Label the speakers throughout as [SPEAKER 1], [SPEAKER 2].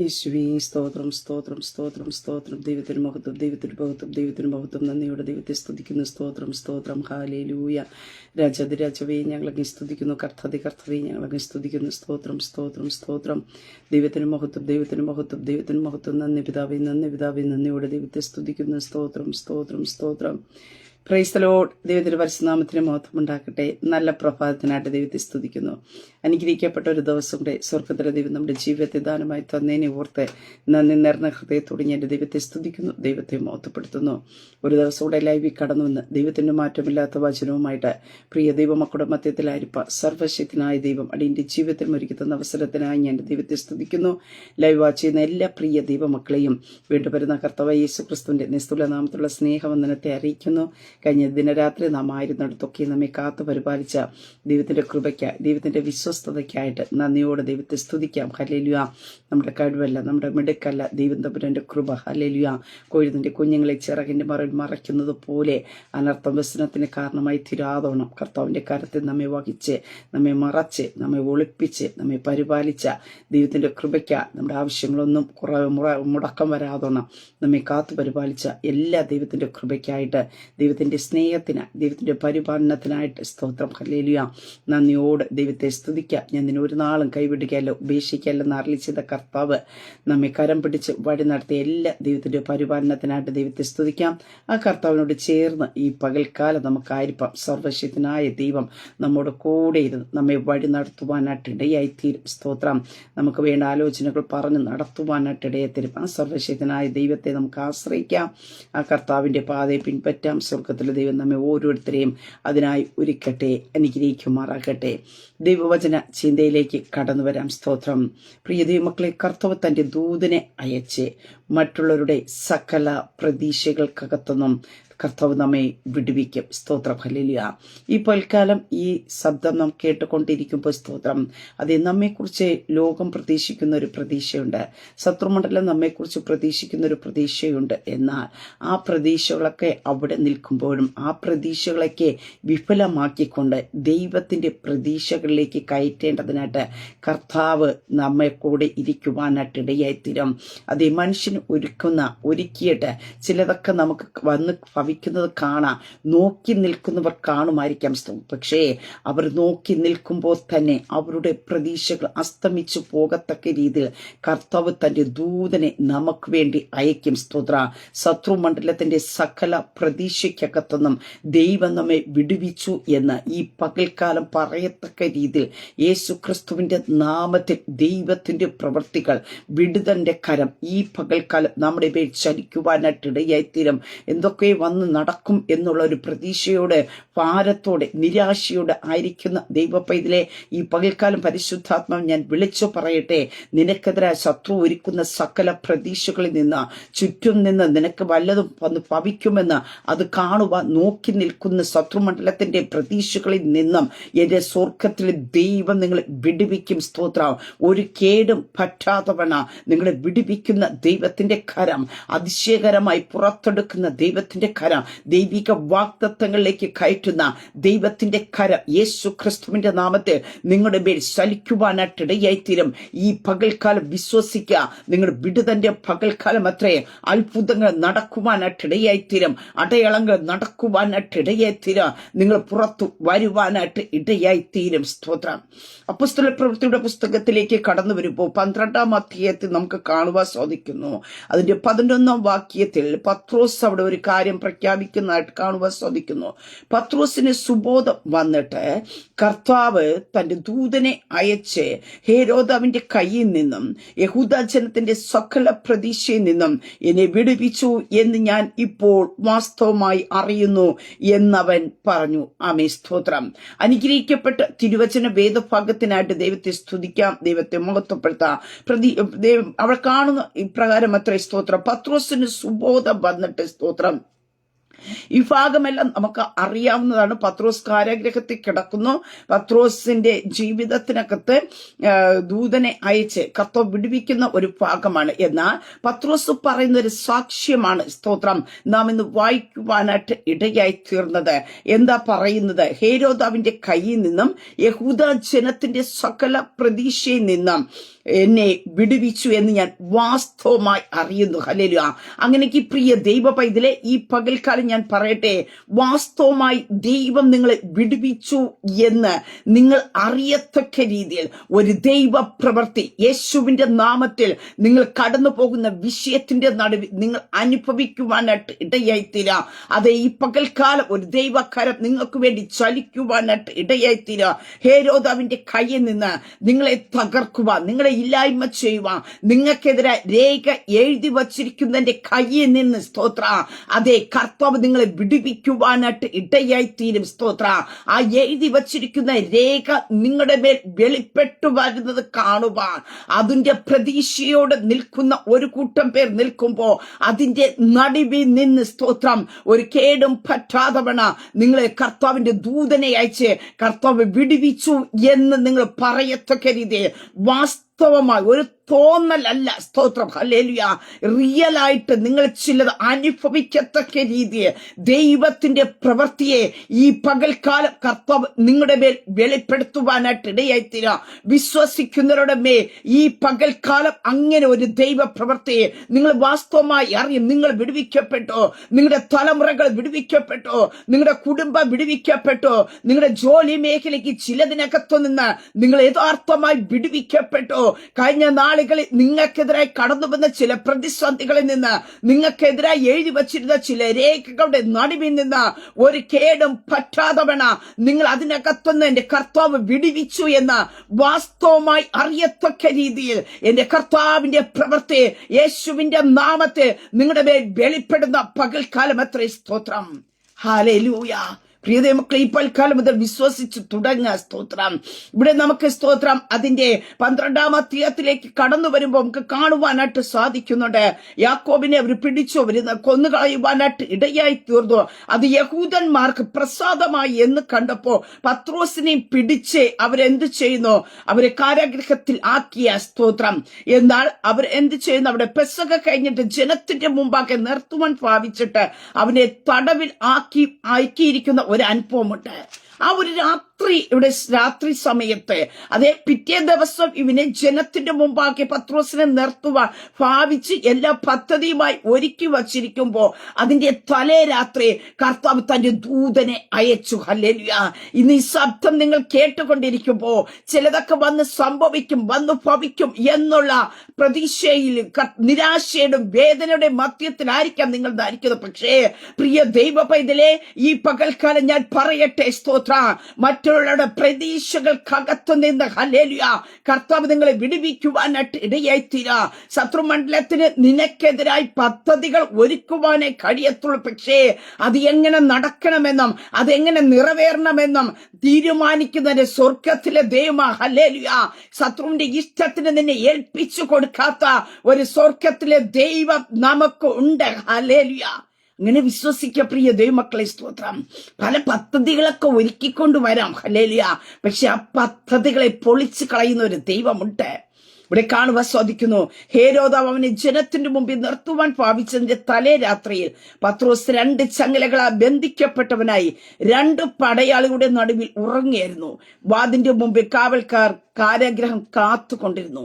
[SPEAKER 1] യേശുവേ സ്തോത്രം സ്തോത്രം സ്തോത്രം സ്തോത്രം. ദൈവത്തിന് മഹത്വം ദൈവത്തിന് മഹത്വം ദൈവത്തിന് മഹത്വം. നന്ദിയോടെ ദൈവത്തെ സ്തുതിക്കുന്നു. സ്തോത്രം സ്തോത്രം. ഹാലേലൂയ രാജാതി രാജവേ ഞങ്ങളങ്ങ് സ്തുതിക്കുന്നു. കർത്തതി കർത്തവേ ഞങ്ങളങ്ങ് സ്തുതിക്കുന്നു. സ്തോത്രം സ്തോത്രം സ്തോത്രം. ദൈവത്തിന് മഹത്വം ദൈവത്തിന് മഹത്വം ദൈവത്തിന് മഹത്വം. നന്ദി പിതാവേ നന്ദി പിതാവേ നന്ദിയോടെ ദൈവത്തെ സ്തുതിക്കുന്നു. സ്തോത്രം സ്തോത്രം സ്തോത്രം. ക്രൈസ്തലോ ദൈവത്തിന് പരിശുനാമത്തിന് മഹത്വം ഉണ്ടാക്കട്ടെ നല്ല പ്രഭാതത്തിനായിട്ട് ദൈവത്തെ സ്തുതിക്കുന്നു. അനുഗ്രഹിക്കപ്പെട്ട ഒരു ദിവസം കൂടെ സ്വർഗത്തിലെ ദൈവം നമ്മുടെ ജീവിതത്തെ ദാനമായി തന്നേനെ ഓർത്ത് നന്ദി നിറഞ്ഞ ഹൃദയത്തോടെ ഞാൻ ദൈവത്തെ സ്തുതിക്കുന്നു ദൈവത്തെ മോത്തപ്പെടുത്തുന്നു ഒരു ദിവസം കൂടെ ലൈവിൽ കടന്നു വന്ന് ദൈവത്തിന്റെ മാറ്റമില്ലാത്ത വചനവുമായിട്ട് പ്രിയ ദൈവമക്കളുടെ മധ്യത്തിലായിരിപ്പ സർവശക്തനായ ദൈവം അടിയന്റെ ജീവിതത്തിൽ ഒരുക്കുന്ന അവസരത്തിനായി ഞാൻ ദൈവത്തെ സ്തുതിക്കുന്നു. ലൈവ് വാച്ച് ചെയ്യുന്ന എല്ലാ പ്രിയ ദൈവമക്കളെയും വീണ്ടും വരുന്ന കർത്തവ യേശു ക്രിസ്തുവിന്റെ നിസ്തുല നാമത്തിലുള്ള സ്നേഹവന്ദനത്തെ അറിയിക്കുന്നു. കഴിഞ്ഞ ദിനരാത്രി നാം ആയിരുന്നിടത്തൊക്കെ നമ്മെ കാത്തു പരിപാലിച്ച ദൈവത്തിന്റെ ദൈവത്തിന്റെ ദൈവത്തിന്റെ വിശ്വസ്തതയ്ക്കായിട്ട് നന്ദിയോടെ ദൈവത്തെ സ്തുതിക്കാം. ഹലേലുയ നമ്മുടെ കഴിവല്ല നമ്മുടെ മിടുക്കല്ല ദൈവം തമ്പുരന്റെ കൃപ. ഹലേലുയ കൊഴുതിന്റെ കുഞ്ഞുങ്ങളെ ചിറകിന്റെ മറയിൽ മറയ്ക്കുന്നത് പോലെ അനർത്ഥം വ്യസനത്തിന് കാരണമായി തിരാതോണം. കർത്താവിന്റെ കരത്തിൽ നമ്മെ വഹിച്ച് നമ്മെ മറച്ച് നമ്മെ ഒളിപ്പിച്ച് നമ്മെ പരിപാലിച്ച ദൈവത്തിന്റെ കൃപയ്ക്ക നമ്മുടെ ആവശ്യങ്ങളൊന്നും കുറവ് മുടക്കം വരാതോണം. നമ്മെ കാത്തു പരിപാലിച്ച എല്ലാ ദൈവത്തിന്റെ കൃപയ്ക്കായിട്ട് ദൈവത്തിന്റെ സ്നേഹത്തിന് ദൈവത്തിന്റെ പരിപാലനത്തിനായിട്ട് സ്തോത്രം. ഹലേലുയ നന്ദിയോട് ദൈവത്തെ സ്തുതിക്കാം ഞാൻ നിന്നെ ഒരു നാളും കൈവിടുകയല്ലോ ഉപേക്ഷിക്കല്ലെന്ന് അറിയിച്ചത് കർത്താവ്. നമ്മെ കരം പിടിച്ച് വഴി നടത്തിയ എല്ലാ ദൈവത്തിന്റെ പരിപാലനത്തിനായിട്ട് ദൈവത്തെ സ്തുതിക്കാം. ആ കർത്താവിനോട് ചേർന്ന് ഈ പകൽക്കാലം നമുക്കായിരിക്കാം സർവശക്തനായ ദൈവം നമ്മോട് കൂടെ ഇരുന്ന് നമ്മെ വഴി നടത്തുവാനായിട്ട് ഇടയായിത്തീരും. സ്തോത്രം. നമുക്ക് വേണ്ട ആലോചനകൾ പറഞ്ഞ് നടത്തുവാനായിട്ട് ഇടയത്തീരും ആ സർവശക്തനായ ദൈവത്തെ നമുക്ക് ആശ്രയിക്കാം. ആ കർത്താവിന്റെ പാതയെ പിൻപറ്റാം. സ്വർഗത്തിലെ ദൈവം നമ്മെ ഓരോരുത്തരെയും അതിനായി ഒരുക്കട്ടെ അനുഗ്രഹിക്കുമാറാകട്ടെ. ദൈവവചന ചിന്തയിലേക്ക് കടന്നു വരാം. സ്തോത്രം. പ്രിയ ദൈവമക്കളെ കർത്തവ തന്റെ ദൂതനെ അയച്ച് മറ്റുള്ളവരുടെ സകല പ്രതീക്ഷകൾക്കകത്തൊന്നും കർത്താവ് നമ്മെ വിടുവിക്കും. സ്തോത്രം. ഹലിലിയ ഈ പൽക്കാലം ഈ ശബ്ദം നാം കേട്ടുകൊണ്ടിരിക്കുമ്പോൾ സ്തോത്രം. അത് നമ്മെക്കുറിച്ച് ലോകം പ്രതീക്ഷിക്കുന്ന ഒരു പ്രതീക്ഷയുണ്ട്. ശത്രുമണ്ഡലം നമ്മെക്കുറിച്ച് പ്രതീക്ഷിക്കുന്ന ഒരു പ്രതീക്ഷയുണ്ട്. എന്നാൽ ആ പ്രതീക്ഷകളൊക്കെ അവിടെ നിൽക്കുമ്പോഴും ആ പ്രതീക്ഷകളൊക്കെ വിഫലമാക്കിക്കൊണ്ട് ദൈവത്തിന്റെ പ്രതീക്ഷകളിലേക്ക് കയറ്റേണ്ടതിനായിട്ട് കർത്താവ് നമ്മെ കൂടെ ഇരിക്കുവാനായിട്ട് ഇടയായിത്തീരും അതേ മനുഷ്യന് ഒരുക്കുന്ന ഒരുക്കിയിട്ട് ചിലതൊക്കെ നമുക്ക് വന്ന് ഭവിക്കുന്നത് കാണാം. നോക്കി നിൽക്കുന്നവർ കാണുമായിരിക്കാം പക്ഷേ അവർ നോക്കി നിൽക്കുമ്പോൾ തന്നെ അവരുടെ പ്രതീക്ഷകൾ അസ്തമിച്ചു പോകത്തക്ക രീതിയിൽ കർത്താവ് തന്റെ ദൂതനെ നമുക്ക് വേണ്ടി അയക്കും സ്തോത്ര. ശത്രുമണ്ഡലത്തിന്റെ സകല പ്രതീക്ഷയ്ക്കകത്തൊന്നും ദൈവം നമ്മെ വിടുവിച്ചു എന്ന് ഈ പകൽക്കാലം പറയത്തക്ക രീതിയിൽ യേശു ക്രിസ്തുവിന്റെ നാമത്തിൽ ദൈവത്തിന്റെ പ്രവൃത്തികൾ വിടുതന്റെ കരം ഈ പകൽക്കാലം നമ്മുടെ പേര് ചലിക്കുവാനായിട്ടിടയായി തീരം എന്തൊക്കെ വന്ന് നടക്കും എന്നുള്ള ഒരു പ്രതീക്ഷയോടെ ഭാരത്തോടെ നിരാശയോടെ ആയിരിക്കുന്ന ദൈവപ്പൈതലെ ഈ പകൽക്കാലം പരിശുദ്ധാത്മാവ് ഞാൻ വിളിച്ചു പറയട്ടെ. നിനക്കെതിരായ ശത്രു ഒരുക്കുന്ന സകല പ്രതീക്ഷകളിൽ നിന്ന് ചുറ്റും നിന്ന് നിനക്ക് വല്ലതും വന്ന് ഭവിക്കുമെന്ന് അത് കാണുവാൻ നോക്കി നിൽക്കുന്ന ശത്രുമണ്ഡലത്തിന്റെ പ്രതീക്ഷകളിൽ നിന്നും എന്റെ സ്വർഗത്തിലെ ദൈവം നിങ്ങളെ വിടുവിക്കും സ്തോത്രം. ഒരു കേടും പറ്റാത്തവണ നിങ്ങളെ വിടുവിക്കുന്ന ദൈവത്തിന്റെ കരം അതിശയകരമായി പുറത്തെടുക്കുന്ന ദൈവത്തിന്റെ കരം. ദൈവിക വാക്തത്വങ്ങളിലേക്ക് കയറ്റുന്ന ദൈവത്തിന്റെ കരം യേശു ക്രിസ്തുവിന്റെ നാമത്തെ നിങ്ങളുടെ മേൽ ശലിക്കുവാനായിട്ട് ഇടയായിത്തീരും ഈ പകൽക്കാലം വിശ്വസിക്കുക. നിങ്ങൾ വിടുതന്റെ പകൽക്കാലം അത്രേ അത്ഭുതങ്ങൾ നടക്കുവാനായിട്ട് ഇടയായിത്തീരും അടയാളങ്ങൾ നടക്കുവാനായിട്ട് ഇടയായിത്തീരും നിങ്ങൾ പുറത്തു വരുവാനായിട്ട് ഇടയായിത്തീരും. സ്തോത്രം. അപ്പുസ്തല പ്രവൃത്തിയുടെ പുസ്തകത്തിലേക്ക് കടന്നു വരുമ്പോൾ പന്ത്രണ്ടാം അധ്യായത്തിൽ നമുക്ക് കാണുവാൻ സാധിക്കുന്നു. അതിന്റെ പതിനൊന്നാം വാക്യത്തിൽ പത്രോസ് അവിടെ ഒരു കാര്യം പ്രഖ്യാപിക്കുന്നതായിട്ട് കാണുവാൻ സാധിക്കുന്നു. പത്രോസിന് സുബോധം വന്നിട്ട് കർത്താവ് തന്റെ ദൂതനെ അയച്ച് ഹേരോദാവിന്റെ കയ്യിൽ നിന്നും യഹൂദ ജനത്തിന്റെ സകല പ്രതീക്ഷയിൽ നിന്നും എന്നെ വിടുവിച്ചു എന്ന് ഞാൻ ഇപ്പോൾ വാസ്തവമായി അറിയുന്നു എന്നവൻ പറഞ്ഞു. ആമേ സ്തോത്രം. അനുഗ്രഹിക്കപ്പെട്ട തിരുവചന വേദഭാഗത്തിനായിട്ട് ദൈവത്തെ സ്തുതിക്കാം. ദൈവത്തെ മഹത്വപ്പെടുത്താം. പ്രതി അവൾ കാണുന്ന ഇപ്രകാരം അത്ര സ്തോത്രം. പത്രോസിന് സുബോധം വന്നിട്ട് സ്തോത്രം. ഈ ഭാഗമെല്ലാം നമുക്ക് അറിയാവുന്നതാണ്. പത്രോസ് കാരാഗ്രഹത്തിൽ കിടക്കുന്നു. പത്രോസിന്റെ ജീവിതത്തിനകത്ത് ദൂതനെ അയച്ച് കർത്തവ് വിടുവിക്കുന്ന ഒരു ഭാഗമാണ്. എന്നാൽ പത്രോസ് പറയുന്ന ഒരു സാക്ഷ്യമാണ് സ്തോത്രം. നാം ഇന്ന് വായിക്കുവാനായിട്ട് ഇടയായി തീർന്നത്. എന്താ പറയുന്നത്? ഹേരോദാവിന്റെ കയ്യിൽ നിന്നും യഹൂദ ജനത്തിന്റെ സകല പ്രതീക്ഷയിൽ നിന്നും എന്നെ വിടുവിച്ചു എന്ന് ഞാൻ വാസ്തവമായി അറിയുന്നു. ഹലേലു അങ്ങനെക്ക് പ്രിയ ദൈവ പൈതലെ ഈ പകൽക്കാലം ഞാൻ പറയട്ടെ വാസ്തവമായി ദൈവം നിങ്ങളെ വിടുവിച്ചു എന്ന് നിങ്ങൾ അറിയത്തക്ക രീതിയിൽ ഒരു ദൈവ പ്രവൃത്തി യേശുവിന്റെ നാമത്തിൽ നിങ്ങൾ കടന്നു പോകുന്ന വിഷയത്തിന്റെ നടുവിൽ നിങ്ങൾ അനുഭവിക്കുവാനായിട്ട് ഇടയായിത്തീരാ. അതെ ഈ പകൽക്കാലം ഒരു ദൈവകരം നിങ്ങൾക്ക് വേണ്ടി ചലിക്കുവാനായിട്ട് ഇടയായിത്തീരാ. ഹേരോദാവിന്റെ കയ്യിൽ നിന്ന് നിങ്ങളെ തകർക്കുക നിങ്ങളെ ഇല്ലായ്മ ചെയ്യുവാൻ നിങ്ങൾക്കെതിരെ രേഖ എഴുതി വച്ചിരിക്കുന്നതിന്റെ കയ്യിൽ നിന്ന് സ്തോത്ര. അതെ കർത്താവ് നിങ്ങളെ വിടുവിക്കുവാനായിട്ട് ഇടയായിത്തീരും. സ്തോത്ര. ആ എഴുതി വച്ചിരിക്കുന്ന രേഖ നിങ്ങളുടെ മേൽ വെളിപ്പെട്ടു വരുന്നത് കാണുവാൻ. അതിന്റെ പ്രതീക്ഷയോടെ നിൽക്കുന്ന ഒരു കൂട്ടം പേർ നിൽക്കുമ്പോ അതിന്റെ നടുവിൽ നിന്ന് സ്തോത്രം. ഒരു കേടും പറ്റാതവണ നിങ്ങളെ കർത്താവിന്റെ ദൂതനെ അയച്ച് കർത്താവ് വിടുവിച്ചു എന്ന് നിങ്ങൾ പറയത്തക്ക രീതിയിൽ വാസ്തവമായി ഒരു തോന്നലല്ല. സ്തോത്രം. ഹല്ലേലൂയ. റിയൽ ആയിട്ട് നിങ്ങൾ ചിലത് അനുഭവിക്കത്തക്ക രീതിയെ ദൈവത്തിന്റെ പ്രവൃത്തിയെ ഈ പകൽക്കാലം കർത്താവ് നിങ്ങളുടെ മേൽ വെളിപ്പെടുത്തുവാനായിട്ട് ഇടയായിത്തീരാ. വിശ്വസിക്കുന്നവരുടെ മേൽ ഈ പകൽക്കാലം അങ്ങനെ ഒരു ദൈവ പ്രവൃത്തിയെ നിങ്ങൾ വാസ്തവമായി അറിയും നിങ്ങൾ വിടുവിക്കപ്പെട്ടോ. നിങ്ങളുടെ തലമുറകൾ വിടുവിക്കപ്പെട്ടോ. നിങ്ങളുടെ കുടുംബം വിടുവിക്കപ്പെട്ടോ. നിങ്ങളുടെ ജോലി മേഖലയ്ക്ക് ചിലതിനകത്തു നിന്ന് നിങ്ങൾ യഥാർത്ഥമായി വിടുവിക്കപ്പെട്ടോ. കഴിഞ്ഞ നാളുകളിൽ നിങ്ങൾക്കെതിരായി കടന്നു വന്ന ചില പ്രതിസന്ധികളിൽ നിന്ന് നിങ്ങൾക്കെതിരായി എഴുതി വച്ചിരുന്ന ചില രേഖകളുടെ നടുവിൽ നിന്ന് ഒരു കേടും പറ്റാതവണ നിങ്ങൾ അതിനകത്തുനിന്ന് എന്റെ കർത്താവ് വിടിവിച്ചു എന്ന് വാസ്തവമായി അറിയത്തക്ക രീതിയിൽ എന്റെ കർത്താവിന്റെ പ്രവൃത്തി യേശുവിന്റെ നാമത്തെ നിങ്ങളുടെ മേൽ വെളിപ്പെടുന്ന പകൽക്കാലം എത്ര സ്തോത്രം. ഹാലൂയ പ്രിയതേ മക്കളെ ഈ പൽക്കാലം മുതൽ വിശ്വസിച്ച് തുടങ്ങുക സ്തോത്രം. ഇവിടെ നമുക്ക് സ്തോത്രം. അതിന്റെ പന്ത്രണ്ടാം അധ്യായത്തിലേക്ക് കടന്നു വരുമ്പോൾ നമുക്ക് കാണുവാനായിട്ട് സാധിക്കുന്നുണ്ട്. യാക്കോബിനെ അവർ പിടിച്ചു അവർ കൊന്നുകളയുവാനായിട്ട് ഇടയായി തീർന്നു. അത് യഹൂദന്മാർക്ക് പ്രസാദമായി എന്ന് കണ്ടപ്പോ പത്രോസിനെയും പിടിച്ച് അവരെന്ത് ചെയ്യുന്നു? അവരെ കാരാഗ്രഹത്തിൽ ആക്കിയ സ്തോത്രം. എന്നാൽ അവർ എന്ത് ചെയ്യുന്നു? അവിടെ പെസക കഴിഞ്ഞിട്ട് ജനത്തിന്റെ മുമ്പാകെ നിർത്തുവാൻ ഭാവിച്ചിട്ട് അവനെ തടവിൽ ആക്കി ആക്കിയിരിക്കുന്ന ഒരു അനുഭവമുണ്ട്. ആ ഒരു രാത്രി ഇവിടെ രാത്രി സമയത്ത്. അതേ പിറ്റേ ദിവസം ഇവനെ ജനത്തിന്റെ മുമ്പാക്കി പത്രോസിനെ നിർത്തുവാൻ ഭാവിച്ച് എല്ലാ പദ്ധതിയുമായി ഒരുക്കി വച്ചിരിക്കുമ്പോ അതിന്റെ തലേ രാത്രി കർത്താവ് തന്റെ ദൂതനെ അയച്ചു. ഹല്ലേലൂയ. ഇന്ന് ഈ ശബ്ദം നിങ്ങൾ കേട്ടുകൊണ്ടിരിക്കുമ്പോ ചിലതൊക്കെ വന്ന് സംഭവിക്കും വന്ന് ഭവിക്കും എന്നുള്ള പ്രതീക്ഷയിൽ നിരാശയുടെ വേദനയുടെ മധ്യത്തിലായിരിക്കാം നിങ്ങൾ ധരിക്കുന്നത്. പക്ഷേ പ്രിയ ദൈവ പൈതലെ ഈ പകൽക്കാലം ഞാൻ പറയട്ടെ സ്തോത്ര. മറ്റുള്ളവരുടെ പ്രതീക്ഷകൾക്കകത്തു നിന്ന് ഹലേലിയ കർത്താവ് നിങ്ങളെ വിടുവിക്കുവാനായിട്ട് ഇടയായിത്തീര. ശത്രുമണ്ഡലത്തിന് നിനക്കെതിരായി പദ്ധതികൾ ഒരുക്കുവാനേ കഴിയത്തുള്ളൂ. പക്ഷേ അത് എങ്ങനെ നടക്കണമെന്നും അതെങ്ങനെ നിറവേറണമെന്നും തീരുമാനിക്കുന്നതിന് സ്വർഗത്തിലെ ദൈവമാ ഹലേലിയ ശത്രുവിന്റെ ഇഷ്ടത്തിന് നിന്നെ ഏൽപ്പിച്ചു കൊടുക്കാത്ത ഒരു സ്വർഗത്തിലെ ദൈവം നമുക്ക് ഉണ്ട്. ഹലേലിയ അങ്ങനെ വിശ്വസിക്ക പ്രിയ ദൈവമക്കളെ സ്തോത്രം. പല പദ്ധതികളൊക്കെ ഒരുക്കിക്കൊണ്ട് വരാം. ഹലേലിയ പക്ഷെ ആ പദ്ധതികളെ പൊളിച്ചു കളയുന്ന ഒരു ദൈവമുണ്ട്. ഇവിടെ കാണുവാൻ സാധിക്കുന്നു. ഹേരോദാവ് അവനെ ജനത്തിന്റെ മുമ്പിൽ നിർത്തുവാൻ ഭാവിച്ചതിന്റെ തലേ രാത്രിയിൽ പത്രോസ് രണ്ട് ചങ്ങലകളാ ബന്ധിക്കപ്പെട്ടവനായി രണ്ട് പടയാളികളുടെ നടുവിൽ ഉറങ്ങിയായിരുന്നു. വാതിന്റെ മുമ്പിൽ കാവൽക്കാർ കാരാഗ്രഹം കാത്തുകൊണ്ടിരുന്നു.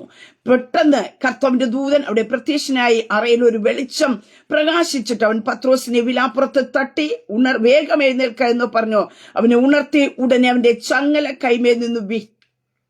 [SPEAKER 1] പെട്ടെന്ന് കർത്താവിന്റെ ദൂതൻ അവിടെ പ്രത്യക്ഷനായി അറയിൽ ഒരു വെളിച്ചം പ്രകാശിച്ചിട്ട് അവൻ പത്രോസിനെ വിലാപ്പുറത്ത് തട്ടി ഉണർ വേഗം എഴുന്നേൽക്ക എന്ന് പറഞ്ഞു. അവനെ ഉണർത്തി ഉടനെ അവന്റെ ചങ്ങല കൈമേൽ നിന്ന്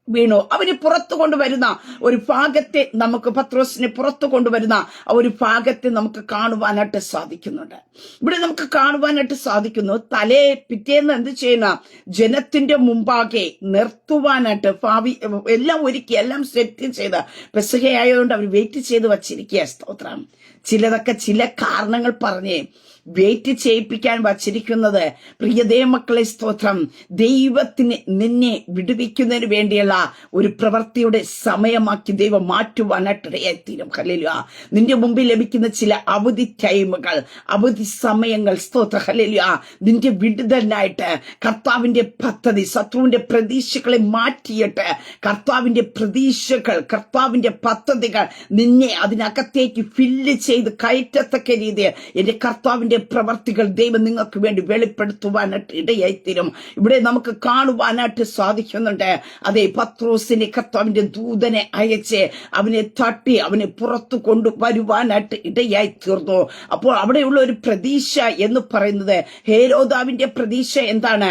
[SPEAKER 1] വീണു. അവന് പുറത്തു കൊണ്ടുവരുന്ന ഒരു ഭാഗത്തെ നമുക്ക് പത്രോസിനെ പുറത്തു കൊണ്ടുവരുന്ന ആ ഒരു ഭാഗത്തെ നമുക്ക് കാണുവാനായിട്ട് സാധിക്കുന്നുണ്ട്. ഇവിടെ നമുക്ക് കാണുവാനായിട്ട് സാധിക്കുന്നു തലേ പിറ്റേന്ന് എന്ത് ചെയ്യുന്ന ജനത്തിന്റെ മുമ്പാകെ നിർത്തുവാനായിട്ട് ഭാവി എല്ലാം ഒരുക്കി എല്ലാം സെറ്റ് ചെയ്ത് പെസുകയായതുകൊണ്ട് അവർ വെയിറ്റ് ചെയ്ത് വച്ചിരിക്കുക സ്തോത്രം. ചിലതൊക്കെ ചില കാരണങ്ങൾ പറഞ്ഞ് വെയിറ്റ് ചെയ്യിപ്പിക്കാൻ വച്ചിരിക്കുന്നത്. പ്രിയതേ മക്കളെ സ്തോത്രം. ദൈവത്തിന് നിന്നെ വിടുവിക്കുന്നതിന് വേണ്ടിയുള്ള ഒരു പ്രവൃത്തിയുടെ സമയമാക്കി ദൈവം മാറ്റുവാനായിട്ടിടയായിത്തീരും ഹല്ലേലൂയ. നിന്റെ മുമ്പിൽ ലഭിക്കുന്ന ചില അവധി ടൈമുകൾ അവധി സമയങ്ങൾ സ്തോത്ര. ഹല്ലേലൂയ. നിന്റെ വിടുതലിനായിട്ട് കർത്താവിന്റെ പദ്ധതി ശത്രുവിന്റെ പ്രതീക്ഷകളെ മാറ്റിയിട്ട് കർത്താവിന്റെ പ്രതീക്ഷകൾ കർത്താവിന്റെ പദ്ധതികൾ നിന്നെ അതിനകത്തേക്ക് ഫില്ല് ചെയ്ത് കയറ്റത്തക്ക രീതിയിൽ എന്റെ കർത്താവിന്റെ പ്രവർത്തികൾ ദൈവം നിങ്ങൾക്ക് വേണ്ടി വെളിപ്പെടുത്തുവാനായിട്ട് ഇടയായിത്തീരും. ഇവിടെ നമുക്ക് കാണുവാനായിട്ട് സാധിക്കുന്നുണ്ട്. അതെ പത്രോസിനെ കർത്താവിന്റെ ദൂതനെ അയച്ച് അവനെ തട്ടി അവനെ പുറത്തു കൊണ്ടുവരുവാനായിട്ട് ഇടയായി തീർന്നു അപ്പോൾ അവിടെയുള്ള ഒരു പ്രതീക്ഷ എന്ന് പറയുന്നത് ഹേരോദാവിന്റെ പ്രതീക്ഷ എന്താണ്?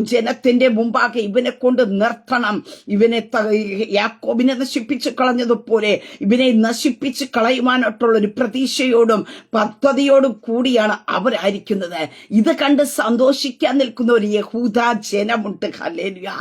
[SPEAKER 1] ജനത്തിന്റെ മുമ്പാകെ ഇവനെ കൊണ്ട് നിർത്തണം. ഇവനെ യാക്കോബിനെ നശിപ്പിച്ചു കളഞ്ഞതുപോലെ ഇവനെ നശിപ്പിച്ച് കളയുവാനായിട്ടുള്ള ഒരു പ്രതീക്ഷയോടും പദ്ധതിയോടും കൂടിയാണ് അവരായിരിക്കുന്നത്. ഇത് കണ്ട് സന്തോഷിക്കാൻ നിൽക്കുന്ന ഒരു യഹൂദ ജനമുണ്ട്. ഹല്ലേലൂയ.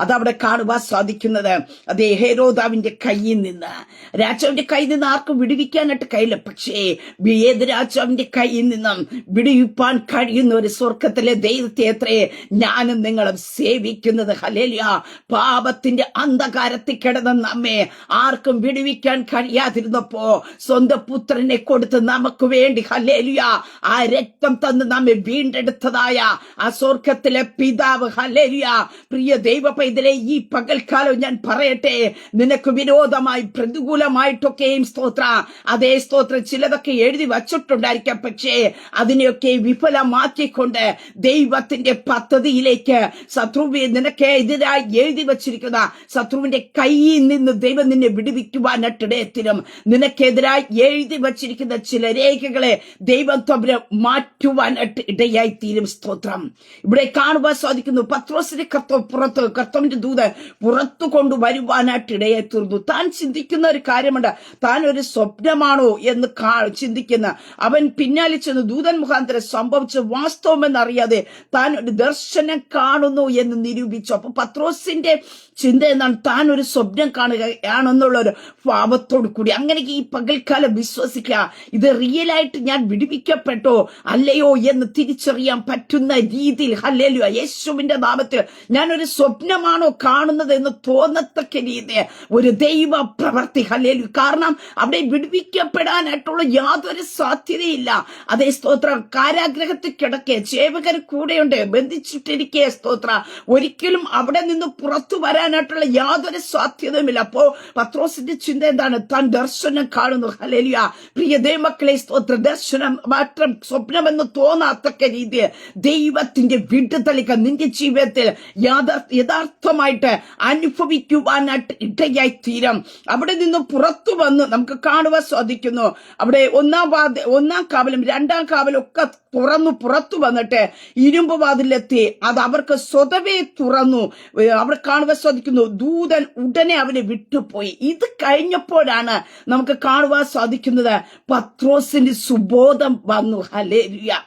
[SPEAKER 1] അതവിടെ കാണുവാൻ സാധിക്കുന്നത്. അത് ഹേരോദാവിന്റെ കയ്യിൽ നിന്ന്. രാജാവിന്റെ കയ്യിൽ നിന്ന് ആർക്കും വിടുവിക്കാനായിട്ട് കഴിയില്ല. പക്ഷേ ഏത് രാജാവിന്റെ കയ്യിൽ നിന്നും വിടുവിപ്പാൻ കഴിയുന്ന ഒരു സ്വർഗത്തിലെ ദൈവത്തെ എത്രേ ഞാനും നിങ്ങളും സേവിക്കുന്നത്. ഹലേലിയ പാപത്തിന്റെ അന്ധകാരത്തിൽ കിടന്ന നമ്മെ ആർക്കും വിടുവിക്കാൻ കഴിയാതിരുന്നപ്പോ സ്വന്തം പുത്രനെ കൊടുത്ത് നമുക്ക് വേണ്ടി. ഹലേലിയ ആ രക്തം തന്ന് നമ്മെ വീണ്ടെടുത്തതായ ആ സ്വർഗത്തിലെ പിതാവ് ഹലേലിയ പ്രിയ ദൈവ പൈതലെ ഈ പകൽക്കാലം ഞാൻ പറയട്ടെ നിനക്ക് വിരോധമായി പ്രതികൂലമായിട്ടൊക്കെയും സ്തോത്ര. അതേ സ്തോത്ര ചിലതൊക്കെ എഴുതി വച്ചിട്ടുണ്ടായിരിക്കാം പക്ഷേ അതിനെയൊക്കെ വിഫലമാക്കിക്കൊണ്ട് ദൈവത്തിന്റെ പദ്ധതിയിലേക്ക് ശത്രുവി നിനക്ക് എതിരായി എഴുതി വച്ചിരിക്കുന്ന ശത്രുവിന്റെ കയ്യിൽ നിന്ന് ദൈവം നിന്നെ വിടുവിക്കുവാനായിട്ടിടയത്തിലും നിനക്കെതിരായി എഴുതി വച്ചിരിക്കുന്ന ചില രേഖകളെ ദൈവം തമ്മിൽ മാറ്റുവാനായിട്ട് ഇടയായി തീരും സ്തോത്രം. ഇവിടെ കാണുവാൻ സാധിക്കുന്നു. പത്രോസിന്റെ കർത്തവ് പുറത്ത് കർത്തവിന്റെ ദൂത് പുറത്തു കൊണ്ടുവരുവാനായിട്ട് ഇടയായി തീർന്നു താൻ ചിന്തിക്കുന്ന ഒരു കാര്യമുണ്ട്. താൻ ഒരു സ്വപ്നമാണോ എന്ന് ചിന്തിക്കുന്ന. അവൻ പിന്നാലെ ചെന്ന് ദൂതൻ മുഖാന്തരം സംഭവിച്ച വാസ്തവം വാസ്തവമെന്നറിയാതെ താൻ ഒരു ദർശനം കാണുന്നു എന്ന് നിരൂപിച്ചു. അപ്പൊ പത്രോസിന്റെ ചിന്ത എന്താണ് താൻ ഒരു സ്വപ്നം കാണുകയാണെന്നുള്ള ഒരു ഭാവത്തോടു കൂടി. അങ്ങനെ ഈ പകൽക്കാലം വിശ്വസിക്കുക. ഇത് റിയൽ ആയിട്ട് ഞാൻ വിടുവിക്കപ്പെട്ടോ? അല്ലയോ എന്ന് തിരിച്ചറിയാൻ പറ്റുന്ന രീതിയിൽ. ഹല്ലേലൂയ. യേശുവിന്റെ നാമത്തിൽ ഞാൻ ഒരു സ്വപ്നമാണോ കാണുന്നത് എന്ന് തോന്നത്തക്ക രീതി ഒരു ദൈവ പ്രവർത്തി ഹല്ലേലു കാരണം അവിടെ വിടുവിക്കപ്പെടാനായിട്ടുള്ള യാതൊരു സാധ്യതയില്ല. അതേ സ്തോത്രം. കാരാഗ്രഹത്തിൽ കിടക്കെ. ജേവകർ കൂടെയുണ്ട്. ബന്ധിച്ചിട്ടിരിക്കേ സ്തോത്ര. ഒരിക്കലും അവിടെ നിന്ന് പുറത്തു വരാനായിട്ടുള്ള യാതൊരു സാധ്യതയുമില്ല. അപ്പോ പത്രോസിന്റെ ചിന്ത എന്താണ്? താൻ ദർശനം കാണുന്നു. ഹലേലിയ പ്രിയ ദൈവമക്കളെ സ്തോത്ര. ദർശനം മാത്രം സ്വപ്നമെന്ന് തോന്നാത്തക്ക രീതിയിൽ ദൈവത്തിന്റെ വിടുതലിക നിന്റെ ജീവിതത്തിൽ യാഥാർ- യഥാർത്ഥമായിട്ട് അനുഭവിക്കുവാനായിട്ട് ഇടയായി തീരം അവിടെ നിന്ന് പുറത്തു വന്ന് നമുക്ക് കാണുവാൻ സാധിക്കുന്നു. അവിടെ ഒന്നാം ഒന്നാം കാവലും രണ്ടാം കാവലും ഒക്കെ തുറന്നു പുറത്തു വന്നിട്ട് ഇരുമ്പ് വാതിലെത്തി. അത് അവർക്ക് സ്വതവേ തുറന്നു. അവർ കാണുവാൻ സാധിക്കുന്നു. ദൂതൻ ഉടനെ അവനെ വിട്ടുപോയി. ഇത് കഴിഞ്ഞപ്പോഴാണ് നമുക്ക് കാണുവാൻ സാധിക്കുന്നത്. പത്രോസിന്റെ സുബോധം വന്നു. ഹലേരിയ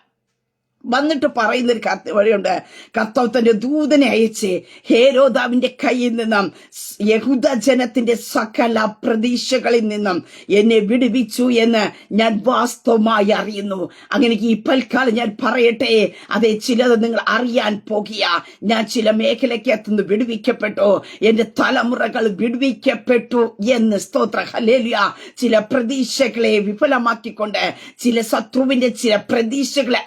[SPEAKER 1] വന്നിട്ട് പറയുന്ന ഒരു കത്ത് വഴിയുണ്ട്. കർത്താവ് തന്റെ ദൂതനെ അയച്ച് ഹേരോദാവിന്റെ കയ്യിൽ നിന്നും യഹൂദ ജനത്തിന്റെ സകല പ്രതീക്ഷകളിൽ നിന്നും എന്നെ വിടുവിച്ചു എന്ന് ഞാൻ വാസ്തവമായി അറിയുന്നു. അങ്ങനെ ഈ പൽക്കാലം ഞാൻ പറയട്ടെ അതെ ചിലത് നിങ്ങൾ അറിയാൻ പോകിയ ഞാൻ ചില മേഖലയ്ക്കകത്തുനിന്ന് വിടുവിക്കപ്പെട്ടു. എന്റെ തലമുറകൾ വിടുവിക്കപ്പെട്ടു എന്ന് സ്തോത്ര. ഹലേലിയ ചില പ്രതീക്ഷകളെ വിഫലമാക്കിക്കൊണ്ട് ചില ശത്രുവിന്റെ ചില പ്രതീക്ഷകളെ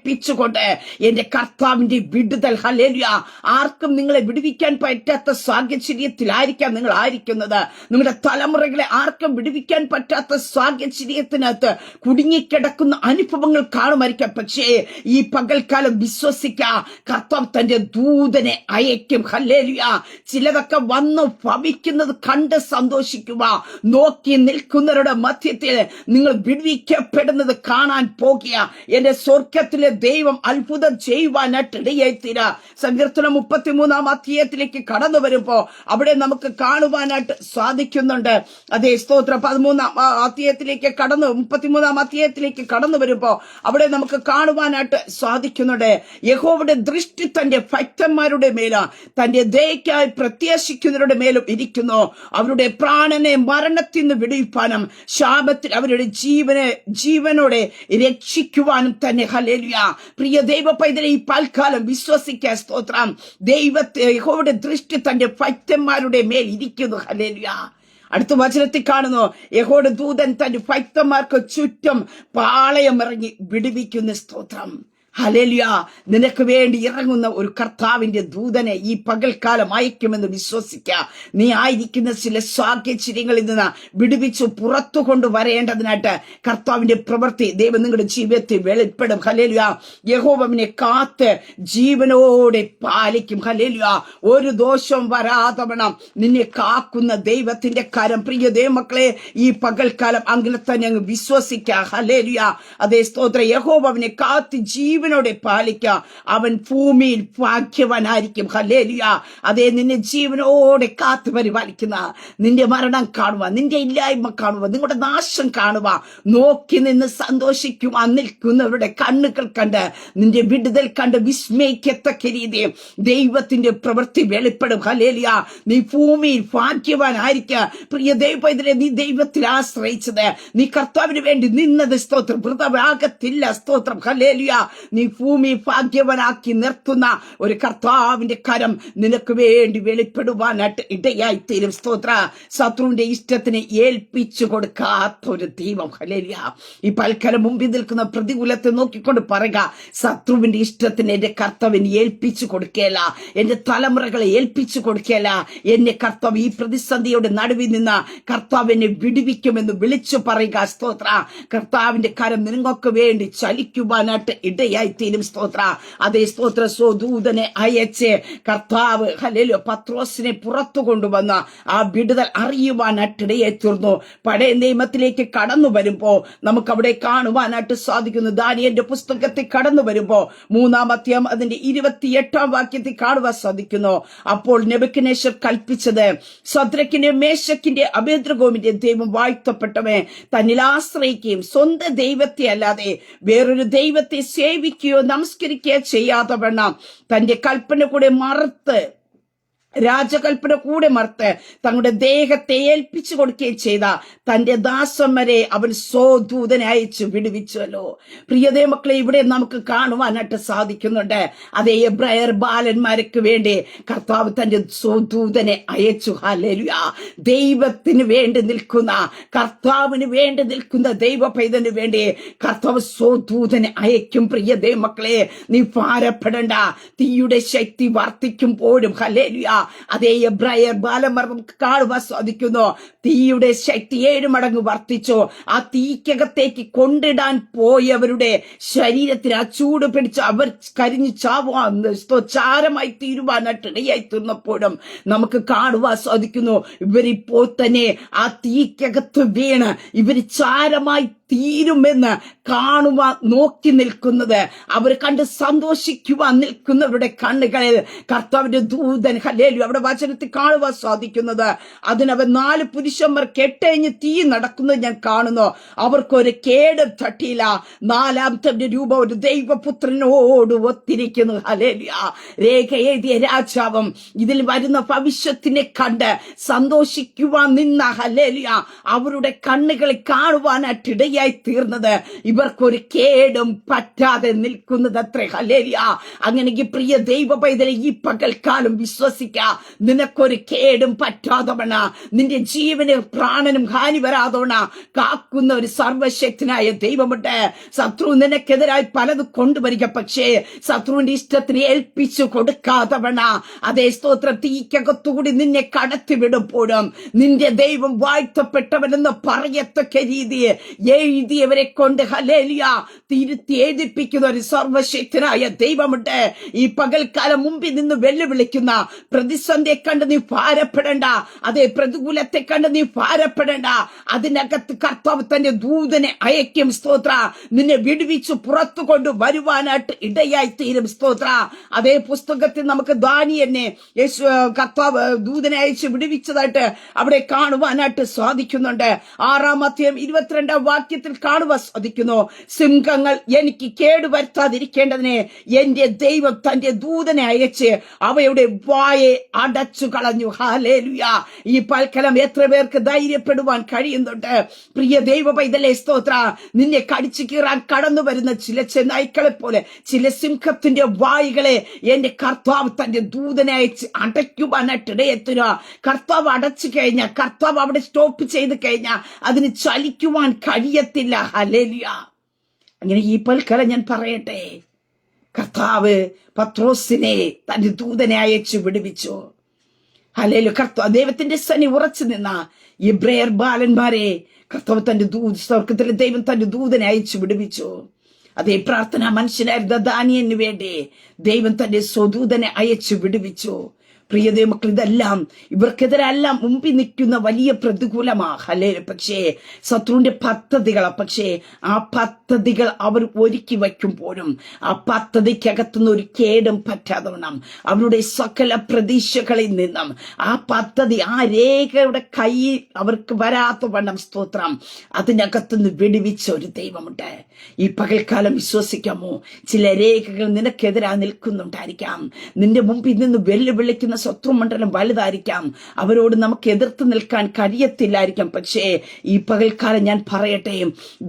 [SPEAKER 1] അസ്തമിപ്പിച്ചുകൊണ്ട് എന്റെ കർത്താവിന്റെ വിടുതൽ ഹലേലിയ ആർക്കും നിങ്ങളെ വിടുവിക്കാൻ പറ്റാത്ത സാഹചര്യത്തിലായിരിക്കാം നിങ്ങൾ ആയിരിക്കുന്നത്. നിങ്ങളുടെ തലമുറകളെ ആർക്കും വിടുവിക്കാൻ പറ്റാത്ത സാഹചര്യത്തിനകത്ത് കുടുങ്ങിക്കിടക്കുന്ന അനുഭവങ്ങൾ കാണുമായിരിക്കാം. പക്ഷേ ഈ പകൽക്കാലം വിശ്വസിക്ക കർത്താവ് തന്റെ ദൂതനെ അയക്കും. ഹല്ലേലിയ ചിലതൊക്കെ വന്ന് ഭവിക്കുന്നത് കണ്ട് സന്തോഷിക്കുക. നോക്കി നിൽക്കുന്നവരുടെ മധ്യത്തിൽ നിങ്ങൾ വിടുവിക്കപ്പെടുന്നത് കാണാൻ പോകുക. എന്റെ സ്വർഗത്തിലെ ദൈവം അത്ഭുതം ചെയ്യുവാനായിട്ട് ഇടയായിത്തീരാ സങ്കീർത്തനം മുപ്പത്തിമൂന്നാം അധ്യായത്തിലേക്ക് കടന്നു വരുമ്പോ അവിടെ നമുക്ക് കാണുവാനായിട്ട് സാധിക്കുന്നുണ്ട്. അതേ സ്തോത്ര പതിമൂന്നാം അധ്യായത്തിലേക്ക് കടന്നു മുപ്പത്തിമൂന്നാം അധ്യായത്തിലേക്ക് കടന്നു വരുമ്പോ അവിടെ നമുക്ക് കാണുവാനായിട്ട് സാധിക്കുന്നുണ്ട്. യഹോവയുടെ ദൃഷ്ടി തന്റെ ഭക്തന്മാരുടെ മേലാ തന്റെ ദയക്കായി പ്രത്യാശിക്കുന്നവരുടെ മേലും ഇരിക്കുന്നു. അവരുടെ പ്രാണനെ മരണത്തിൽ നിന്ന് വിടുവിപ്പാനും ശാപത്തിൽ അവരുടെ ജീവനെ ജീവനോടെ രക്ഷിക്കുവാനും തന്നെ. ഹലേലിയ പ്രിയ ദൈവ പൈതലെ ഈ പാൽക്കാലം വിശ്വസിക്കാൻ സ്തോത്രം. ദൈവത്തെ യഹോയുടെ ദൃഷ്ടി തന്റെ ഭക്തന്മാരുടെ മേൽ ഇരിക്കുന്നു. ഹലേലിയ അടുത്ത വചനത്തിൽ കാണുന്നു യഹോയുടെ ദൂതൻ തന്റെ ഭക്തന്മാർക്ക് ചുറ്റും പാളയം ഇറങ്ങി വിടുവിക്കുന്ന സ്തോത്രം. ഹലേലിയ നിനക്ക് വേണ്ടി ഇറങ്ങുന്ന ഒരു കർത്താവിന്റെ ദൂതനെ ഈ പകൽക്കാലം അയക്കുമെന്ന് വിശ്വസിക്ക. നീ ആയിരിക്കുന്ന ചില സാഹചര്യങ്ങളിൽ നിന്ന് വിടുവിച്ചു പുറത്തു കൊണ്ടുവരേണ്ടതിനായിട്ട് കർത്താവിന്റെ പ്രവൃത്തി ദൈവം നിങ്ങളുടെ ജീവിതത്തിൽ വെളിപ്പെടും. ഹലേലിയ യഹോവമിനെ കാത്ത് ജീവനോടെ പാലിക്കും. ഹലേലിയ ഒരു ദോഷവും വരാതവണം നിന്നെ കാക്കുന്ന ദൈവത്തിന്റെ കരം. പ്രിയ ദൈവമക്കളെ ഈ പകൽക്കാലം അങ്ങനെ തന്നെ അങ്ങ് വിശ്വസിക്ക. ഹലേലിയ അതേ സ്തോത്ര. യഹോബമിനെ കാത്ത് കാത്ത് ജീവനോടെ പാലിക്ക. അവൻ ഭൂമിയിൽ ഭാഗ്യവാനായിരിക്കും. ഹലേലിയ അതേ നിന്നെ ജീവനോടെ കാത്തു പരിപാലിക്കുന്ന. നിന്റെ മരണം കാണുക നിന്റെ ഇല്ലായ്മ കാണുക നിങ്ങളുടെ നാശം കാണുക നോക്കി നിന്ന് സന്തോഷിക്കുവാൻ നിൽക്കുന്നവരുടെ കണ്ണുകൾ കണ്ട് നിന്റെ വിടുതൽ കണ്ട് വിസ്മയിക്കത്തക്ക രീതി ദൈവത്തിന്റെ പ്രവൃത്തി വെളിപ്പെടും. ഹലേലിയ നീ ഭൂമിയിൽ ഭാഗ്യവാനായിരിക്കുക പ്രിയ ദൈവത്തിലെ നീ ദൈവത്തിൽ ആശ്രയിച്ചത്. നീ കർത്താവിന് വേണ്ടി നിന്നത് സ്തോത്രം. വൃതമാകത്തില്ല സ്തോത്രം. ഹലേലിയ നീ ഭൂമി ഭാഗ്യവനാക്കി നിർത്തുന്ന ഒരു കർത്താവിന്റെ കരം നിനക്ക് വേണ്ടി വെളിപ്പെടുവാനായിട്ട് ഇടയായി തീരും സ്തോത്ര. ശത്രുവിന്റെ ഇഷ്ടത്തിന് ഏൽപ്പിച്ചു കൊടുക്കാത്ത ഒരു ദൈവം. ഹലേലിയ ഈ പൽക്കരം മുമ്പിൽ നിൽക്കുന്ന പ്രതികൂലത്തെ നോക്കിക്കൊണ്ട് പറയുക ശത്രുവിന്റെ ഇഷ്ടത്തിന് എന്റെ കർത്തവിന് ഏൽപ്പിച്ചു കൊടുക്കേല. എന്റെ തലമുറകളെ ഏൽപ്പിച്ചു കൊടുക്കേല. എന്നെ കർത്താവ് ഈ പ്രതിസന്ധിയുടെ നടുവിൽ നിന്ന് കർത്താവിനെ വിടുവിക്കുമെന്ന് വിളിച്ചു പറയുക. സ്തോത്ര. കർത്താവിന്റെ കരം നിങ്ങൾക്ക് വേണ്ടി ചലിക്കുവാനായിട്ട് ഇടയായി തീരും സ്തോത്ര. അതേ സ്തോത്ര സ്വദൂതനെ അയച്ച് കർത്താവ് ഹലേലു പത്രോസിനെ പുറത്തു കൊണ്ടുവന്ന ആ വിടുതൽ അറിയുവാനായിട്ടിടയെ തീർന്നു. പഴയ നിയമത്തിലേക്ക് കടന്നു വരുമ്പോ നമുക്ക് അവിടെ കാണുവാനായിട്ട് സാധിക്കുന്നു. ദാനിയന്റെ പുസ്തകത്തിൽ കടന്നു വരുമ്പോ മൂന്നാമത്തെയും അതിന്റെ ഇരുപത്തിയെട്ടാം വാക്യത്തിൽ കാണുവാൻ സാധിക്കുന്നു. അപ്പോൾ നെബുക്കനേശ്വർ കൽപ്പിച്ചത് സദ്രക്കിന്റെ മേശക്കിന്റെ അഭേദ്രഗോമിന്റെ ദൈവം വാഴ്ത്തപ്പെട്ടവേ തന്നിൽ ആശ്രയിക്കുകയും സ്വന്തം ദൈവത്തെ അല്ലാതെ വേറൊരു ദൈവത്തെ സേവിക്കുകയോ നമസ്കരിക്കുകയോ ചെയ്യാതെ വേണം തന്റെ കൽപ്പന കൂടെ മറുത്ത് രാജകൽപ്പന കൂടെ മറുത്ത് തങ്ങളുടെ ദേഹത്തെ ഏൽപ്പിച്ചു കൊടുക്കുകയും ചെയ്ത തന്റെ ദാസന്മാരെ അവൻ സ്വദൂതനെ അയച്ചു വിടുവിച്ചല്ലോ പ്രിയതേ മക്കളെ ഇവിടെ നമുക്ക് കാണുവാനായിട്ട് സാധിക്കുന്നുണ്ട്. അതേ എബ്രയർ ബാലന്മാർക്ക് വേണ്ടി കർത്താവ് തന്റെ സ്വദൂതനെ അയച്ചു. ഹല്ലേലൂയ. ദൈവത്തിന് വേണ്ടി നിൽക്കുന്ന കർത്താവിന് വേണ്ടി നിൽക്കുന്ന ദൈവ പൈതന് വേണ്ടി കർത്താവ് സ്വദൂതനെ അയക്കും. പ്രിയതേ മക്കളെ നീ ഭാരപ്പെടണ്ട. തീയുടെ ശക്തി വർദ്ധിക്കുമ്പോഴും ഹല്ലേലൂയ അതേ എബ്രായർ ബാലമർമ്മം കാണുവാൻ സാധിക്കുന്നു. തീയുടെ ശക്തി ഏഴ് മടങ്ങ് വർദ്ധിച്ചു. ആ തീക്കകത്തേക്ക് കൊണ്ടിടാൻ പോയവരുടെ ശരീരത്തിന് ആ ചൂട് പിടിച്ച് അവർ കരിഞ്ഞു ചാവാൻ ചാരമായി തീരുവാനായിട്ട് ഇടയായി തീർന്നപ്പോഴും നമുക്ക് കാണുവാൻ സാധിക്കുന്നു. ഇവരിപ്പോൾ തന്നെ ആ തീക്കകത്ത് വീണ് ഇവർ ചാരമായി തീരുമെന്ന് കാണുവാൻ നോക്കി നിൽക്കുന്നത്. അവർ കണ്ട് സന്തോഷിക്കുവാൻ നിൽക്കുന്നവരുടെ കണ്ണുകളിൽ കർത്താവിന്റെ ദൂതൻ ഹലേലു അവിടെ വചനത്തിൽ കാണുവാൻ സാധിക്കുന്നത്. അതിനവൻ നാല് പുരുഷന്മാർ കെട്ടഴിഞ്ഞ് തീ നടക്കുന്നത് ഞാൻ കാണുന്നു. അവർക്കൊരു കേട് തട്ടിയില്ല. നാലാമത്തെ രൂപ ഒരു ദൈവപുത്രനോട് ഒത്തിരിക്കുന്നു. ഹലേലിയ രേഖ എഴുതിയ രാജാവും ഇതിൽ വരുന്ന ഭവിഷ്യത്തിനെ കണ്ട് സന്തോഷിക്കുവാൻ നിന്ന ഹലേലിയ അവരുടെ കണ്ണുകളിൽ കാണുവാനായിട്ട് ഇടയായി തീർന്നത്. ഇവർക്കൊരു കേടും പറ്റാതെ നിൽക്കുന്നത് അത്ര ഹലേലിയ അങ്ങനെ പ്രിയ ദൈവ പൈതലെ ഈ പകൽക്കാലം വിശ്വസിക്ക. നിനക്കൊരു കേടും പറ്റാതവണ നിന്റെ ജീവന് പ്രാണനും ഹാനി വരാതവണ കാക്കുന്ന ഒരു സർവശക്തനായ ദൈവമുണ്ട്. ശത്രു നിനക്കെതിരായി പലത് കൊണ്ടുവരിക പക്ഷേ ശത്രുവിന്റെ ഇഷ്ടത്തിന് ഏൽപ്പിച്ചു കൊടുക്കാതവണ അതേ സ്തോത്രം തീക്കകത്തുകൂടി നിന്നെ കടത്തിവിടുമ്പോഴും നിന്റെ ദൈവം വാഴ്ത്തപ്പെട്ടവനെന്ന് പറയത്തക്ക രീതി. എഴുതിയവരെ കൊണ്ട് ഹലേലിയ തിരുത്തി എഴുതിപ്പിക്കുന്ന ഒരു സർവശക്തനായ ദൈവമുണ്ട്. ഈ പകൽക്കാലം മുമ്പിൽ നിന്ന് വെല്ലുവിളിക്കുന്ന പ്രതിസന്ധിയെ കണ്ട് നീ ഭാരപ്പെടേണ്ട. അതേ പ്രതികൂലത്തെ കണ്ട് നീ ഭാരപ്പെടേണ്ട. അതിനകത്ത് കർത്താവ് തന്റെ ദൂതനെ അയക്കും സ്തോത്ര. നിന്നെ വിടുവിച്ചു പുറത്തു കൊണ്ട് വരുവാനായിട്ട് ഇടയായി തീരും സ്തോത്ര. അതേ പുസ്തകത്തിൽ നമുക്ക് ദാനിയനെ യേശു കർത്താവ് ദൂതനെ അയച്ച് വിടുവിച്ചതായിട്ട് അവിടെ കാണുവാനായിട്ട് സാധിക്കുന്നുണ്ട്. ആറാമത്തെയും ഇരുപത്തിരണ്ടാം വാക്യത്തിൽ വാക്യത്തിൽ കാണുവാൻ സാധിക്കുന്നു. സിംഹങ്ങൾ എനിക്ക് കേടുവരുത്താതിരിക്കേണ്ടതിനെ എന്റെ ദൈവം തന്റെ ദൂതനെ അയച്ച് അവയുടെ വായെ അടച്ചു കളഞ്ഞു. ഹാലേലുയ ഈ പൽക്കലം എത്ര പേർക്ക് ധൈര്യപ്പെടുവാൻ കഴിയുന്നുണ്ട്? പ്രിയ ദൈവ പൈതലേ സ്തോത്ര. നിന്നെ കടിച്ചു കീറാൻ കടന്നു വരുന്ന ചില ചെന്നായ്ക്കളെ പോലെ ചില സിംഹത്തിന്റെ വായികളെ എന്റെ കർത്താവ് തന്റെ ദൂതനെ അയച്ച് അടയ്ക്കുവാനായിട്ട് ഇടയെത്തുക. കർത്താവ് അടച്ചു കഴിഞ്ഞ കർത്താവ് അവിടെ സ്റ്റോപ്പ് ചെയ്ത് കഴിഞ്ഞാൽ അതിന് ചലിക്കുവാൻ കഴിയത്തില്ല ഹലേലിയ അങ്ങനെ ഈ പൽക്കല ഞാൻ പറയട്ടെ. കർത്താവ് പത്രോസിനെ തന്റെ ദൂതനെ അയച്ചു വിടുവിച്ചു. ഹലേലു കർത്താവ് ദൈവത്തിന്റെ സനി ഉറച്ചു നിന്ന ഇബ്രയർ ബാലന്മാരെ കർത്താവ് തന്റെ ദൂ സ്വർഗത്തിലെ ദൈവം തന്റെ ദൂതനെ അയച്ചു വിടുവിച്ചു. അതേ പ്രാർത്ഥന മനുഷ്യനായിരുന്ന ദാനിയന് വേണ്ടി ദൈവം തന്റെ സ്വദൂതനെ അയച്ചു വിടുവിച്ചു. പ്രിയതേ മക്കൾ ഇതെല്ലാം ഇവർക്കെതിരെല്ലാം മുമ്പിൽ നിൽക്കുന്ന വലിയ പ്രതികൂലമാണ് അല്ലേ പക്ഷേ ശത്രുവിന്റെ പദ്ധതികളാ പക്ഷേ ആ പദ്ധതികൾ അവർ ഒരുക്കി വയ്ക്കുമ്പോഴും ആ പദ്ധതിക്കകത്തുനിന്ന് ഒരു കേടും പറ്റാതെ അവരുടെ സകല പ്രതീക്ഷകളിൽ നിന്നും ആ പദ്ധതി ആ രേഖയുടെ കൈ അവർക്ക് വരാത്ത വണ്ണം സ്തോത്രം. അതിനകത്തുനിന്ന് വെടിവിച്ച ഒരു ദൈവമുണ്ട്. ഈ പകൽക്കാലം വിശ്വസിക്കാമോ? ചില രേഖകൾ നിനക്കെതിരാ നിൽക്കുന്നുണ്ടായിരിക്കാം. നിന്റെ മുമ്പിൽ നിന്ന് വെല്ലുവിളിക്കുന്ന ശത്രുമണ്ഡലം വലുതായിരിക്കാം. അവരോട് നമുക്ക് എതിർത്ത് നിൽക്കാൻ കഴിയത്തില്ലായിരിക്കാം. പക്ഷേ ഈ പകൽക്കാലം ഞാൻ പറയട്ടെ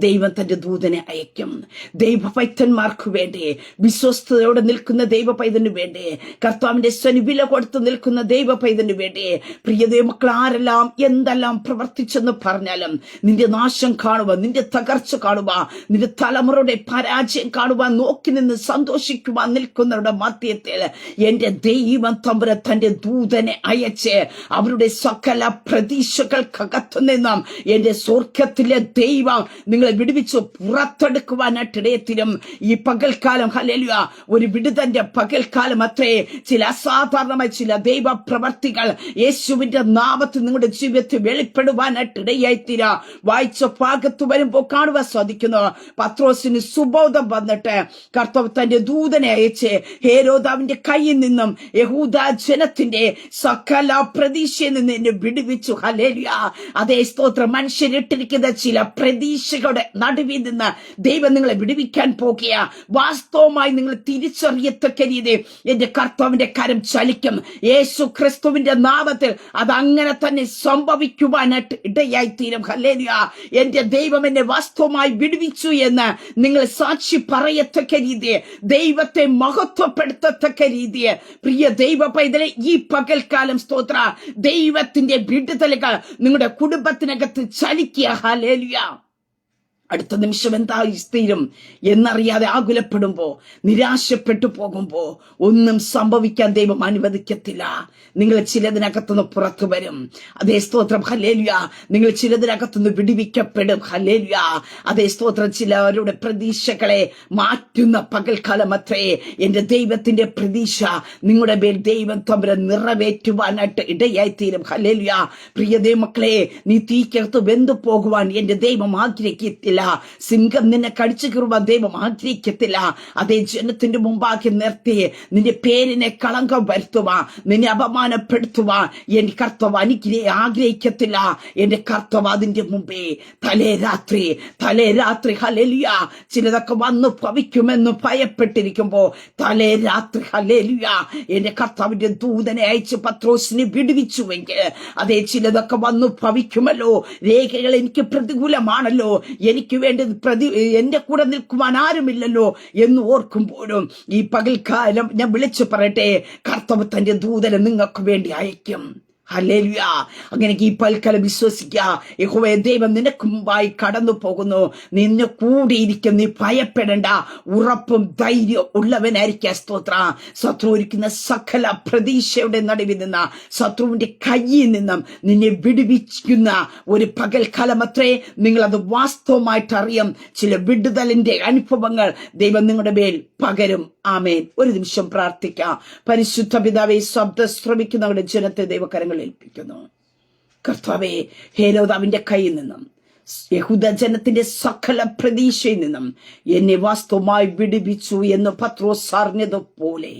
[SPEAKER 1] ദൈവം തന്റെ ദൂതനെ അയക്കും ദൈവപൈത്തന്മാർക്ക് വേണ്ടി വിശ്വസ്തയോടെ നിൽക്കുന്ന ദൈവപൈതന് വേണ്ടി കർത്താവിന്റെ സ്വനി വില കൊടുത്ത് നിൽക്കുന്ന ദൈവപൈതന് വേണ്ടി? പ്രിയ മക്കൾ ആരെല്ലാം എന്തെല്ലാം പ്രവർത്തിച്ചെന്ന് പറഞ്ഞാലും നിന്റെ നാശം കാണുക നിന്റെ തകർച്ച കാണുക നിന്റെ തലമുറയുടെ പരാജയം കാണുവാൻ നോക്കി നിന്ന് സന്തോഷിക്കുവാൻ നിൽക്കുന്നവരുടെ മധ്യത്തിൽ എന്റെ ദൈവം തമ്പുര ദൂതനെ അയച്ച് അവരുടെ സകല പ്രതീക്ഷകൾക്കകത്തു നിന്നും എന്റെ സ്വർഗത്തിലെ ദൈവം നിങ്ങളെ വിടുവിച്ച് പുറത്തെടുക്കുവാനായിട്ടിടയത്തിലും ഈ പകൽക്കാലം ഹലലുക ഒരു വിടുതന്റെ പകൽക്കാലം അത്രേ ചില അസാധാരണമായ ചില ദൈവ പ്രവർത്തികൾ യേശുവിന്റെ നാമത്തിൽ നിങ്ങളുടെ ജീവിതത്തിൽ വെളിപ്പെടുവാനായിട്ട് ഇടയായിത്തീര. വായിച്ച ഭാഗത്ത് വരുമ്പോൾ കാണുവാൻ സാധിക്കുന്നു. പത്രോസിന് സുബോധം വന്നിട്ട് കർത്തവ് തന്റെ ദൂതനെ അയച്ച് ഹേരോദാവിന്റെ കയ്യിൽ നിന്നും യഹൂദ ജനത്തിന്റെ സകല പ്രതീക്ഷയിൽ നിന്ന് എന്നെ വിടുവിച്ചു. ഹലേലിയ അതേ സ്തോത്രം. മനുഷ്യരിട്ടിരിക്കുന്ന ചില പ്രതീക്ഷകളുടെ നടുവിൽ നിന്ന് ദൈവം നിങ്ങളെ വിടുവിക്കാൻ പോകുക വാസ്തവമായി നിങ്ങൾ തിരിച്ചറിയത്തക്ക രീതി എന്റെ കർത്താവിന്റെ കരം ചലിക്കും. യേശു ക്രിസ്തുവിന്റെ നാമത്തിൽ അത് അങ്ങനെ തന്നെ സംഭവിക്കുവാനായിട്ട് ഇടയായി തീരും ഹലേലിയ എന്റെ ദൈവം എന്നെ വാസ്തവമായി വിടുവിച്ചു എന്ന് നിങ്ങൾ സാക്ഷി പറയത്തക്ക രീതി ദൈവത്തെ മഹത്വപ്പെടുത്തത്തക്ക രീതി പ്രിയ ദൈവ പൈതലെ ഈ പകൽക്കാലം സ്തോത്ര. ദൈവത്തിന്റെ വിടുതലുകൾ നിങ്ങളുടെ കുടുംബത്തിനകത്ത് ചലിക്കുക. ഹലേലിയ അടുത്ത നിമിഷം എന്താ തീരും എന്നറിയാതെ ആകുലപ്പെടുമ്പോൾ നിരാശപ്പെട്ടു പോകുമ്പോൾ ഒന്നും സംഭവിക്കാൻ ദൈവം അനുവദിക്കത്തില്ല. നിങ്ങൾ ചിലതിനകത്തുനിന്ന് പുറത്തു വരും. അതേ സ്തോത്രം ഹലേലുയ നിങ്ങൾ ചിലതിനകത്തുനിന്ന് വിടിവിക്കപ്പെടും. ഹലേലുയ അതേ സ്തോത്രം ചിലവരുടെ പ്രതീക്ഷകളെ മാറ്റുന്ന പകൽക്കാലം അത്രേ എന്റെ ദൈവത്തിന്റെ പ്രതീക്ഷ നിങ്ങളുടെ മേൽ ദൈവം തമ്മിൽ നിറവേറ്റുവാനായിട്ട് ഇടയായിത്തീരും. ഹലേലുയ പ്രിയ ദൈവമക്കളെ നീ തീക്കകത്ത് വെന്തു പോകുവാൻ എന്റെ ദൈവം ആഗ്രഹിക്കത്തില്ല. സിംഹം നിന്നെ കടിച്ചു കീറുവാൻ ദൈവം ആഗ്രഹിക്കത്തില്ല. അതേ ജനത്തിന്റെ മുമ്പാകെ നിർത്തി നിന്റെ പേരിനെ കളങ്കം വരുത്തുവാ നിന്നെ അപമാനപ്പെടുത്തുവാ. എന്റെ കർത്തവ് അനുഗ്രഹ ആഗ്രഹിക്കത്തില്ല. എന്റെ കർത്തവ് അതിന്റെ മുമ്പേ തലേ രാത്രി തലേ രാത്രി ഹലലിയ ചിലതൊക്കെ വന്നു ഭവിക്കുമെന്ന് ഭയപ്പെട്ടിരിക്കുമ്പോ തലേ രാത്രി ഹലലിയ എന്റെ കർത്താവിന്റെ ദൂതനെ അയച്ച് പത്രോസിനെ വിടുവിച്ചുവെങ്കിൽ അതേ ചിലതൊക്കെ വന്നു ഭവിക്കുമല്ലോ. രേഖകൾ എനിക്ക് പ്രതികൂലമാണല്ലോ. എനിക്ക് വേണ്ടി പ്രതി എന്റെ കൂടെ നിൽക്കുവാൻ ആരുമില്ലല്ലോ എന്ന് ഓർക്കുമ്പോഴും ഈ പകൽക്കാലം ഞാൻ വിളിച്ചു പറയട്ടെ കർത്തവ് തന്റെ ദൂതനെ നിങ്ങൾക്ക് വേണ്ടി അയക്കും ഹല്ലേലൂയ. അങ്ങനെ ഈ പൽക്കലം വിശ്വസിക്കുക യഹോവേ ദൈവം നിനക്ക് മുമ്പായി കടന്നു പോകുന്നു. നിന്നെ കൂടിയിരിക്കും നീ ഭയപ്പെടേണ്ട. ഉറപ്പും ധൈര്യം ഉള്ളവനായിരിക്കുക സ്തോത്ര. ശത്രു ഒരുക്കുന്ന സകല പ്രതീക്ഷയുടെ നടുവിൽ നിന്ന ശത്രുവിന്റെ കയ്യിൽ നിന്നും നിന്നെ വിടുവിക്കുന്ന ഒരു പകൽക്കാലം അത്രേ നിങ്ങൾ അത് വാസ്തവമായിട്ട് അറിയാം. ചില വിടുതലിന്റെ അനുഭവങ്ങൾ ദൈവം നിങ്ങളുടെ മേൽ പകരും. ആമേൻ. ഒരു നിമിഷം പ്രാർത്ഥിക്കാം. പരിശുദ്ധ പിതാവെ ശബ്ദ ശ്രമിക്കുന്നവരുടെ ജനത്തെ ദൈവകരങ്ങൾ ഏൽപ്പിക്കുന്നു കർത്താവെ ഹേലോദാവിന്റെ കയ്യിൽ നിന്നും യഹൂദ ജനത്തിന്റെ സകല പ്രതീക്ഷയിൽ നിന്നും എന്നെ വാസ്തവമായി വിടുവിച്ചു എന്ന് പത്രോസ് അറിഞ്ഞതുപോലെ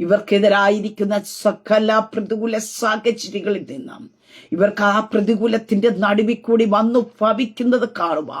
[SPEAKER 1] ഇവർക്കെതിരായിരിക്കുന്ന സകല പ്രതികൂല സാഹചര്യങ്ങളിൽ നിന്നും ഇവർക്ക് ആ പ്രതികൂലത്തിന്റെ നടുവിൽ കൂടി വന്നു ഭവിക്കുന്നത് കാണുക.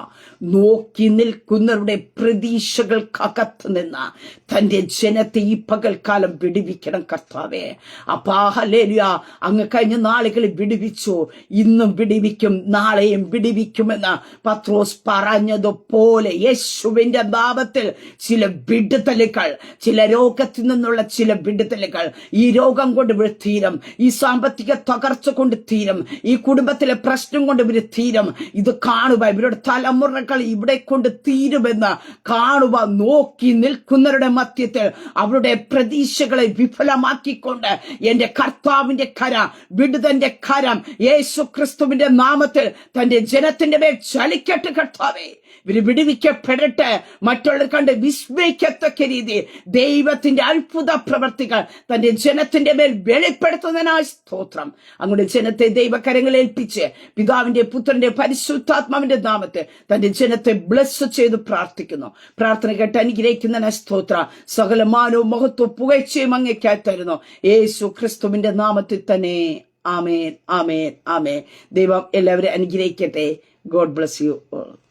[SPEAKER 1] നോക്കി നിൽക്കുന്നവരുടെ പ്രതീക്ഷകൾക്കകത്ത് നിന്ന് തന്റെ ജനത്തെ ഈ പകൽക്കാലം വിടുവിക്കണം കർത്താവേ. അപ്പാഹലേലുയ അങ്ങ് കഴിഞ്ഞ നാളുകളിൽ വിടുവിച്ചു. ഇന്നും വിടുവിക്കും നാളെയും വിടുവിക്കുമെന്ന് പത്രോസ് പറഞ്ഞതുപോലെ യേശുവിന്റെ നാമത്തിൽ ചില വിടുതലുകൾ ചില രോഗത്തിൽ നിന്നുള്ള ചില വിടുതലുകൾ ഈ രോഗം കൊണ്ട് തീരം ഈ സാമ്പത്തിക തകർച്ച കൊണ്ട് തീരും. ഈ കുടുംബത്തിലെ പ്രശ്നം കൊണ്ട് ഇവർ തീരും. ഇത് കാണുക ഇവരുടെ തലമുറകൾ ഇവിടെ കൊണ്ട് തീരുമെന്ന് കാണുക നോക്കി നിൽക്കുന്നവരുടെ മധ്യത്തിൽ അവരുടെ പ്രതീക്ഷകളെ വിഫലമാക്കിക്കൊണ്ട് എന്റെ കർത്താവിന്റെ കര വിടുതന്റെ കരം യേശു ക്രിസ്തുവിന്റെ നാമത്തിൽ തന്റെ ജനത്തിന്റെ മേൽ ചലിക്കട്ടെ കർത്താവേ. ഇവർ വിടുവിക്കപ്പെടട്ടെ. മറ്റുള്ളവർ കണ്ട് വിസ്മയിക്കത്തക്ക രീതി ദൈവത്തിന്റെ അത്ഭുത പ്രവർത്തികൾ തന്റെ ജനത്തിന്റെ മേൽ വെളിപ്പെടുത്തുന്നതിനായി സ്തോത്രം. അങ്ങോട്ട് ജനത്തെ ദൈവകരങ്ങൾ ഏൽപ്പിച്ച് പിതാവിന്റെ പുത്രന്റെ പരിശുദ്ധാത്മാവിന്റെ നാമത്തെ തന്റെ ജനത്തെ ബ്ലസ് ചെയ്ത് പ്രാർത്ഥിക്കുന്നു. പ്രാർത്ഥന കേട്ട് അനുഗ്രഹിക്കുന്നതിനായി സ്തോത്ര. സകലമാനവും മഹത്വം പുകഴ്ചയും അങ്ങേക്കായി തരുന്നു. യേശു ക്രിസ്തുവിന്റെ നാമത്തിൽ തന്നെ. ആമേൻ ആമേൻ ആമേൻ. ദൈവം എല്ലാവരും അനുഗ്രഹിക്കട്ടെ. God bless you all.